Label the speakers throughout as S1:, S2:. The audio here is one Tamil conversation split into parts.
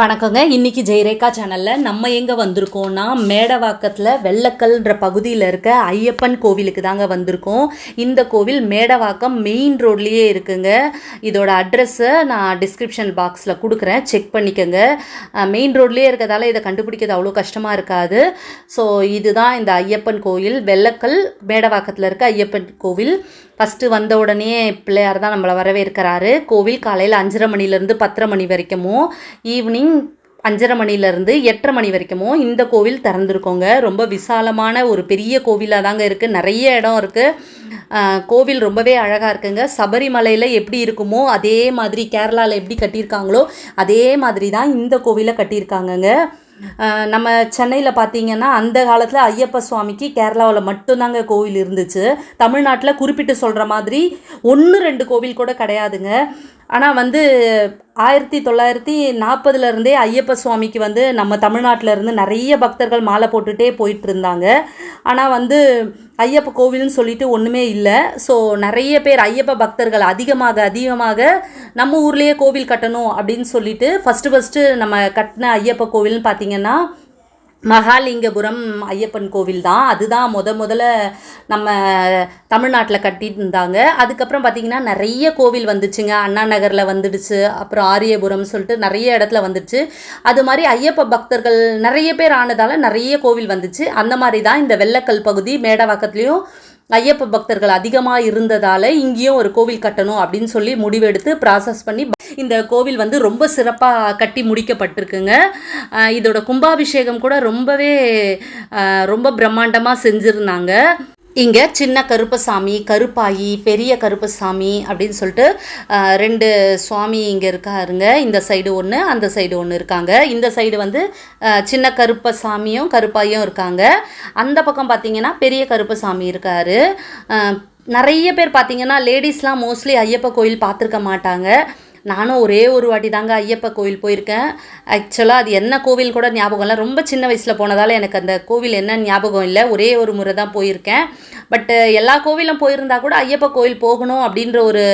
S1: வணக்கங்க. இன்னைக்கு ஜெயரேகா சேனலில் நம்ம எங்கே வந்திருக்கோம்னா மேடவாக்கத்தில் வெள்ளக்கல்ன்ற பகுதியில் இருக்க ஐயப்பன் கோவிலுக்கு தாங்க வந்திருக்கோம். இந்த கோவில் மேடவாக்கம் மெயின் ரோட்லேயே இருக்குங்க. இதோட அட்ரஸை நான் டிஸ்கிரிப்ஷன் பாக்ஸில் கொடுக்குறேன். செக் பண்ணிக்கோங்க. மெயின் ரோட்லேயே இருக்கிறதால இதை கண்டுபிடிக்கிறது அவ்வளோ கஷ்டமாக இருக்காது. ஸோ இதுதான் இந்த ஐயப்பன் கோவில். வெள்ளக்கல் மேடவாக்கத்தில் இருக்க ஐயப்பன் கோவில். ஃபஸ்ட்டு வந்த உடனே பிள்ளையார் தான் நம்மளை வரவேற்கிறாரு. கோவில் காலையில் அஞ்சரை மணிலேருந்து பத்தரை மணி வரைக்கும் ஈவினிங் அஞ்சரை மணிலேருந்து எட்டரை மணி வரைக்குமோ இந்த கோவில் திறந்துருக்கோங்க. ரொம்ப விசாலமான ஒரு பெரிய கோவிலாக தாங்க இருக்குது நிறைய இடம் இருக்குது கோவில் ரொம்பவே அழகாக இருக்குங்க. சபரிமலையில் எப்படி இருக்குமோ அதே மாதிரி கேரளாவில் எப்படி கட்டியிருக்காங்களோ அதே மாதிரி தான் இந்த கோவிலை கட்டியிருக்காங்கங்க. நம்ம சென்னையில் பார்த்தீங்கன்னா அந்த காலத்தில் ஐயப்ப சுவாமிக்கு கேரளாவில் மட்டும்தாங்க கோவில் இருந்துச்சு. தமிழ்நாட்டில் குறிப்பிட்டு சொல்கிற மாதிரி ஒன்று ரெண்டு கோவில் கூட கிடையாதுங்க. ஆனால் வந்து ஆயிரத்தி தொள்ளாயிரத்தி நாற்பதுலேருந்தே ஐயப்ப சுவாமிக்கு வந்து நம்ம தமிழ்நாட்டில் இருந்து நிறைய பக்தர்கள் மாலை போட்டுகிட்டே போயிட்டு இருந்தாங்க. ஆனால் வந்து ஐயப்ப கோவில்னு சொல்லிட்டு ஒன்றுமே இல்லை. ஸோ நிறைய பேர் ஐயப்ப பக்தர்கள் அதிகமாக அதிகமாக நம்ம ஊர்லேயே கோவில் கட்டணும் அப்படின்னு சொல்லிட்டு ஃபஸ்ட்டு ஃபஸ்ட்டு நம்ம கட்டின ஐயப்ப கோவில்னு பார்த்தீங்கன்னா மகாலிங்கபுரம் ஐயப்பன் கோவில் தான். அதுதான் முத முதல்ல நம்ம தமிழ்நாட்டில் கட்டிட்டு இருந்தாங்க அதுக்கப்புறம் பார்த்திங்கன்னா நிறைய கோவில் வந்துச்சுங்க. அண்ணா நகரில் வந்துடுச்சு. அப்புறம் ஆரியபுரம் சொல்லிட்டு நிறைய இடத்துல வந்துடுச்சு. அது மாதிரி ஐயப்ப பக்தர்கள் நிறைய பேர் ஆனதால் நிறைய கோவில் வந்துச்சு. அந்த மாதிரி தான் இந்த வெள்ளக்கல் பகுதி மேடவாக்கத்துலேயும் ஐயப்ப பக்தர்கள் அதிகமாக இருந்ததால் இங்கேயும் ஒரு கோவில் கட்டணும் அப்படின்னு சொல்லி முடிவெடுத்து ப்ராசஸ் பண்ணி இந்த கோவில் வந்து ரொம்ப சிறப்பாக கட்டி முடிக்கப்பட்டிருக்குங்க. இதோட கும்பாபிஷேகம் கூட ரொம்பவே ரொம்ப பிரம்மாண்டமாக செஞ்சுருந்தாங்க. இங்கே சின்ன கருப்பசாமி கருப்பாயி பெரிய கருப்பசாமி அப்படின்னு சொல்லிட்டு ரெண்டு சுவாமி இங்கே இருக்காருங்க. இந்த சைடு ஒன்று அந்த சைடு ஒன்று இருக்காங்க. இந்த சைடு வந்து சின்ன கருப்பசாமியும் கருப்பாயும் இருக்காங்க. அந்த பக்கம் பார்த்திங்கன்னா பெரிய கருப்பசாமி இருக்கார். நிறைய பேர் பார்த்தீங்கன்னா லேடிஸ்லாம் மோஸ்ட்லி ஐயப்ப கோயில் பார்த்துருக்க மாட்டாங்க. நானும் ஒரே ஒரு வாட்டி தாங்க ஐயப்ப கோவில் போயிருக்கேன். ஆக்சுவலாக அது என்ன கோவில் கூட ஞாபகம் இல்லை. ரொம்ப சின்ன வயசில் போனதால் எனக்கு அந்த கோவில் என்ன ஞாபகம் இல்லை. ஒரே ஒரு முறை தான் போயிருக்கேன். பட்டு எல்லா கோவிலும் போயிருந்தா கூட ஐயப்ப கோவில் போகணும் அப்படின்ற ஒரு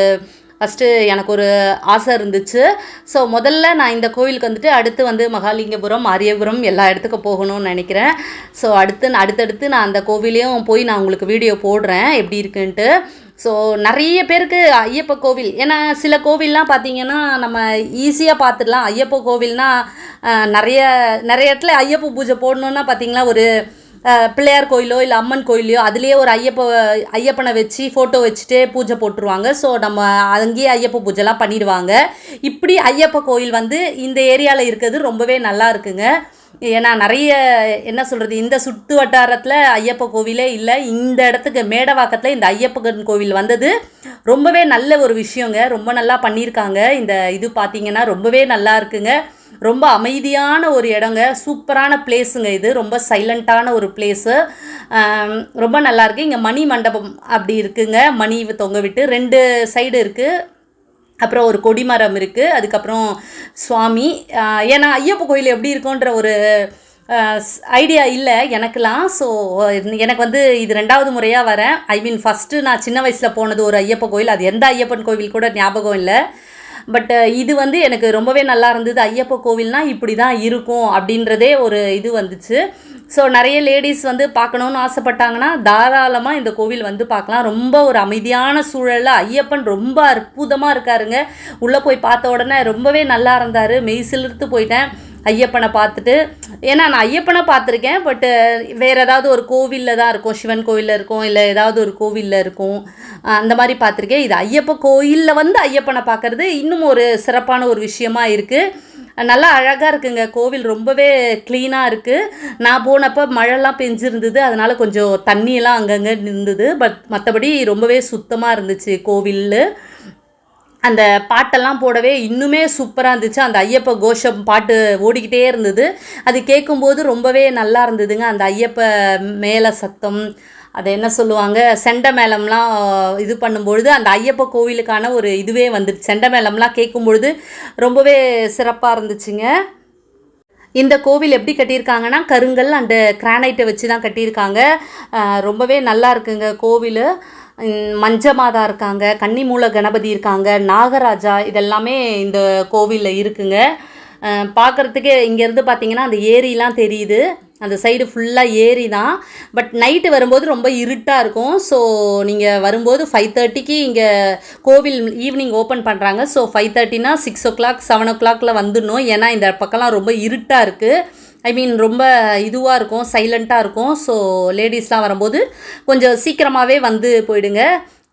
S1: ஃபஸ்ட்டு எனக்கு ஒரு ஆசை இருந்துச்சு. ஸோ முதல்ல நான் இந்த கோவிலுக்கு வந்துட்டு அடுத்து வந்து மகாலிங்கபுரம் ஆரியபுரம் எல்லா இடத்துக்கும் போகணும்னு நினைக்கிறேன். ஸோ அடுத்து அடுத்தடுத்து நான் அந்த கோவிலையும் போய் நான் உங்களுக்கு வீடியோ போடுறேன். எப்படி இருக்குன்ட்டு. ஸோ நிறைய பேருக்கு ஐயப்ப கோவில் ஏன்னா சில கோவில்லாம் பார்த்தீங்கன்னா நம்ம ஈஸியாக பார்த்துடலாம். ஐயப்ப கோவில்னா நிறைய நிறைய இடத்துல ஐயப்ப பூஜை போடணுன்னா பார்த்தீங்களா ஒரு பிள்ளையார் கோயிலோ இல்லை அம்மன் கோயிலையோ அதுலேயே ஒரு ஐயப்ப ஐயப்பனை வச்சு ஃபோட்டோ வச்சுட்டே பூஜை போட்டுருவாங்க. ஸோ நம்ம அங்கேயே ஐயப்ப பூஜைலாம் பண்ணிடுவாங்க. இப்படி ஐயப்ப கோயில் வந்து இந்த ஏரியாவில் இருக்கிறது ரொம்பவே நல்லா இருக்குங்க. ஏன்னா நிறைய என்ன சொல்கிறது இந்த சுற்று வட்டாரத்தில் ஐயப்ப கோவிலே இல்லை. இந்த இடத்துக்கு மேடவாக்கத்தில் இந்த ஐயப்பன் கோவில் வந்தது ரொம்பவே நல்ல ஒரு விஷயங்க. ரொம்ப நல்லா பண்ணியிருக்காங்க. இந்த இது பார்த்திங்கன்னா ரொம்பவே நல்லா இருக்குங்க. ரொம்ப அமைதியான ஒரு இடங்க. சூப்பரான பிளேஸுங்க இது. ரொம்ப சைலண்ட்டான ஒரு பிளேஸு ரொம்ப நல்லாயிருக்கு இங்கே மணி மண்டபம் அப்படி இருக்குங்க. மணி தொங்க விட்டு ரெண்டு சைடு இருக்குது அப்புறம் ஒரு கொடிமரம் இருக்குது அதுக்கப்புறம் சுவாமி. ஏன்னா ஐயப்ப கோயில் எப்படி இருக்குன்ற ஒரு ஐடியா இல்லை எனக்கெலாம் ஸோ எனக்கு வந்து இது ரெண்டாவது முறையாக வரேன். ஐ மீன் ஃபஸ்ட்டு நான் சின்ன வயசில் போனது ஒரு ஐயப்ப கோயில். அது எந்த ஐயப்பன் கோவில் கூட ஞாபகம் இல்லை. பட் uh, இது வந்து எனக்கு ரொம்பவே நல்லா இருந்தது. ஐயப்ப கோவில்னால் இப்படி தான் இருக்கும் அப்படின்றதே ஒரு இது வந்துச்சு. ஸோ நிறைய லேடிஸ் வந்து பார்க்கணுன்னு ஆசைப்பட்டாங்கன்னா தாராளமாக இந்த கோவில் வந்து பார்க்கலாம். ரொம்ப ஒரு அமைதியான சூழலில் ஐயப்பன் ரொம்ப அற்புதமாக இருக்காருங்க. உள்ளே போய் பார்த்த உடனே ரொம்பவே நல்லா இருந்தார். மெய் சிலிர்த்து போயிட்டேன். ஐயப்பனை பார்த்துட்டு ஏன்னா நான் ஐயப்பனை பார்த்துருக்கேன் பட்டு வேறு ஏதாவது ஒரு கோவிலில் தான் இருக்கும். சிவன் கோவிலில் இருக்கும் இல்லை ஏதாவது ஒரு கோவிலில் இருக்கும். அந்த மாதிரி பார்த்துருக்கேன். இது ஐயப்ப கோயிலில் வந்து ஐயப்பனை பார்க்குறது இன்னும் ஒரு சிறப்பான ஒரு விஷயமா இருக்குது நல்லா அழகாக இருக்குங்க. கோவில் ரொம்பவே க்ளீனாக இருக்குது நான் போனப்போ மழைலாம் பெஞ்சிருந்தது. அதனால் கொஞ்சம் தண்ணியெல்லாம் அங்கங்கே இருந்தது பட் மற்றபடி ரொம்பவே சுத்தமாக இருந்துச்சு கோவிலில். அந்த பாட்டெல்லாம் போடவே இன்னுமே சூப்பராக இருந்துச்சு. அந்த ஐயப்ப கோஷம் பாட்டு ஓடிக்கிட்டே இருந்தது. அது கேட்கும்போது ரொம்பவே நல்லா இருந்ததுங்க. அந்த ஐயப்ப மேல சத்தம் அதை என்ன சொல்லுவாங்க செண்டை மேளம்லாம் இது பண்ணும்பொழுது அந்த ஐயப்ப கோவிலுக்கான ஒரு இதுவே வந்துடுச்சு செண்டை மேளம்லாம் கேட்கும்பொழுது ரொம்பவே சிறப்பாக இருந்துச்சுங்க. இந்த கோவில் எப்படி கட்டியிருக்காங்கன்னா கருங்கல் அண்டு கிரானைட்டை வச்சு தான் கட்டியிருக்காங்க. ரொம்பவே நல்லா இருக்குங்க கோவில். மஞ்சமாதா இருக்காங்க. கன்னிமூல கணபதி இருக்காங்க. நாகராஜா இதெல்லாமே இந்த கோவிலில் இருக்குங்க. பார்க்குறதுக்கே இங்கேருந்து பார்த்தீங்கன்னா அந்த ஏரிலாம் தெரியுது. அந்த சைடு ஃபுல்லாக ஏரி தான் பட் நைட்டு வரும்போது ரொம்ப இருட்டாக இருக்கும். ஸோ நீங்கள் வரும்போது ஃபைவ் தேர்ட்டிக்கு இங்கே கோவில் ஈவினிங் ஓப்பன் பண்ணுறாங்க ஸோ ஃபைவ் தேர்ட்டினா சிக்ஸ் ஓ கிளாக் செவன் ஓ கிளாக்ல வந்துடணும். ஏன்னா இந்த பக்கம்லாம் ரொம்ப இருட்டாக இருக்குது ஐ மீன் ரொம்ப இதுவாக இருக்கும் சைலண்ட்டாக இருக்கும். ஸோ லேடிஸ்லாம் வரும்போது கொஞ்சம் சீக்கிரமாகவே வந்து போயிடுங்க.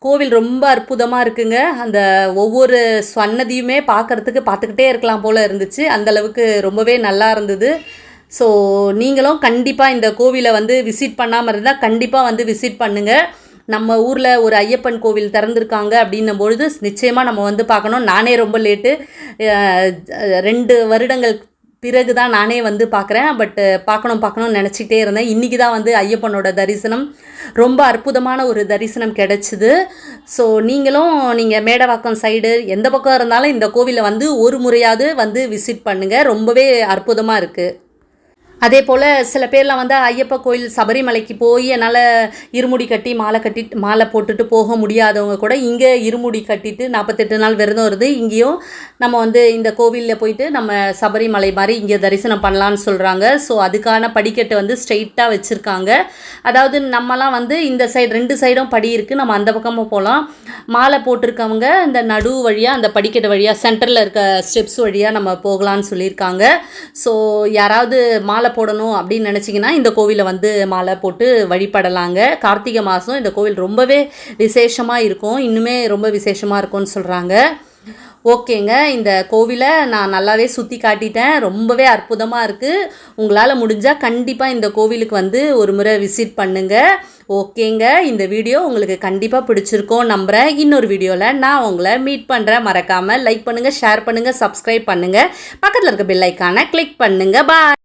S1: கோவில் ரொம்ப அற்புதமாக இருக்குங்க. அந்த ஒவ்வொரு சன்னதியுமே பார்க்கறதுக்கு பார்த்துக்கிட்டே இருக்கலாம் போல் இருந்துச்சு. அந்த அளவுக்கு ரொம்பவே நல்லா இருந்தது. ஸோ நீங்களும் கண்டிப்பாக இந்த கோவிலை வந்து விசிட் பண்ணாமல் இருந்தால் கண்டிப்பாக வந்து விசிட் பண்ணுங்கள் நம்ம ஊரில் ஒரு ஐயப்பன் கோவில் திறந்துருக்காங்க அப்படின்னும் பொழுது நிச்சயமாக நம்ம வந்து பார்க்கணும். நானே ரொம்ப லேட்டு ரெண்டு வருடங்கள் பிறகு தான் நானே வந்து பார்க்குறேன். பட்டு பார்க்கணும் பார்க்கணும்னு நினச்சிக்கிட்டே இருந்தேன். இன்றைக்கி தான் வந்து ஐயப்பனோட தரிசனம். ரொம்ப அற்புதமான ஒரு தரிசனம் கிடச்சிது. ஸோ நீங்களும் நீங்கள் மேடவாக்கம் சைடு எந்த பக்கம் இருந்தாலும் இந்த கோவிலை வந்து ஒரு முறையாவது வந்து விசிட் பண்ணுங்கள் ரொம்பவே அற்புதமாக இருக்குது அதே போல் சில பேர்லாம் வந்து ஐயப்ப கோயில் சபரிமலைக்கு போய் என்னால் இருமுடி கட்டி மாலை கட்டி மாலை போட்டுட்டு போக முடியாதவங்க கூட இங்கே இருமுடி கட்டிட்டு நாற்பத்தெட்டு நாள் விரதம் வருது இங்கேயும் நம்ம வந்து இந்த கோவிலில் போயிட்டு நம்ம சபரிமலை மாதிரி இங்கே தரிசனம் பண்ணலான்னு சொல்கிறாங்க ஸோ அதுக்கான படிக்கட்டை வந்து ஸ்ட்ரெயிட்டாக வச்சுருக்காங்க. அதாவது நம்மலாம் வந்து இந்த சைடு ரெண்டு சைடும் படி இருக்குது நம்ம அந்த பக்கமும் போகலாம் மாலை போட்டிருக்கவங்க இந்த நடு வழியாக அந்த படிக்கட்டு வழியாக சென்டரில் இருக்க ஸ்டெப்ஸ் வழியாக நம்ம போகலான்னு சொல்லியிருக்காங்க. ஸோ யாராவது மாலை போடணும் அப்படின்னு நினச்சிங்கன்னா இந்த கோவிலை வந்து மாலை போட்டு வழிபடலாங்க. கார்த்திகை மாதம் இந்த கோவில் ரொம்பவே விசேஷமாக இருக்கும். இன்னுமே ரொம்ப விசேஷமாக இருக்கும்னு சொல்கிறாங்க ஓகேங்க இந்த கோவிலை நான் நல்லாவே சுற்றி காட்டிட்டேன். ரொம்பவே அற்புதமாக இருக்குது உங்களால் முடிஞ்சால் கண்டிப்பாக இந்த கோவிலுக்கு வந்து ஒரு முறை விசிட் பண்ணுங்கள் ஓகேங்க இந்த வீடியோ உங்களுக்கு கண்டிப்பாக பிடிச்சிருக்கோம் நம்புகிறேன் இன்னொரு வீடியோவில் நான் உங்களை மீட் பண்ணுறேன் மறக்காமல் லைக் பண்ணுங்கள் ஷேர் பண்ணுங்கள் சப்ஸ்கிரைப் பண்ணுங்கள் பக்கத்தில் இருக்க பெல் ஐக்கானை கிளிக் பண்ணுங்கள் பாய்